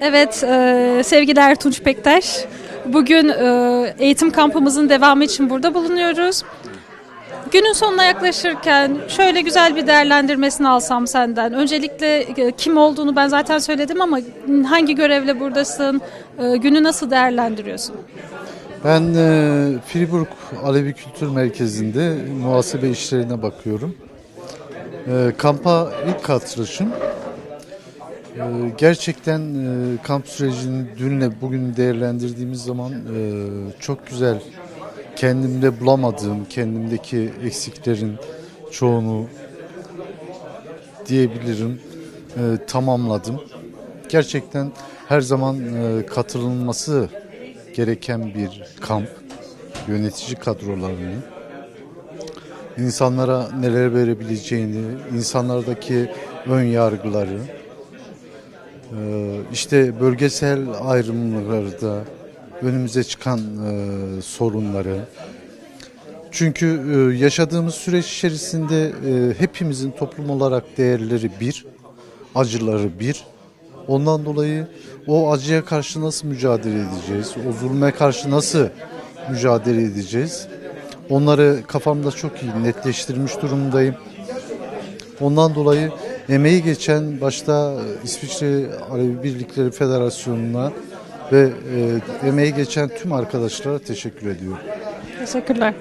Evet, e, sevgiler Tunç Pektaş. Bugün e, eğitim kampımızın devamı için burada bulunuyoruz. Günün sonuna yaklaşırken şöyle güzel bir değerlendirmesini alsam senden. Öncelikle e, kim olduğunu ben zaten söyledim ama hangi görevle buradasın, e, günü nasıl değerlendiriyorsun? Ben e, Fribourg Alevi Kültür Merkezi'nde muhasebe işlerine bakıyorum. E, kampa ilk katılışım. E, gerçekten e, kamp sürecini dünle bugün değerlendirdiğimiz zaman e, çok güzel. Kendimde bulamadığım, kendimdeki eksiklerin çoğunu diyebilirim. E, tamamladım. Gerçekten her zaman katılınması gereken bir kamp. Yönetici kadrolarının insanlara neler verebileceğini, insanlardaki ön yargıları, işte bölgesel ayrımlarda önümüze çıkan e, sorunları. Çünkü e, yaşadığımız süreç içerisinde e, hepimizin toplum olarak değerleri bir, acıları bir. Ondan dolayı o acıya karşı nasıl mücadele edeceğiz? O zulme karşı nasıl mücadele edeceğiz? Onları kafamda çok iyi netleştirmiş durumdayım. Ondan dolayı emeği geçen başta İsviçre Alevi Birlikleri Federasyonu'na ve e, emeği geçen tüm arkadaşlara teşekkür ediyorum. Teşekkürler.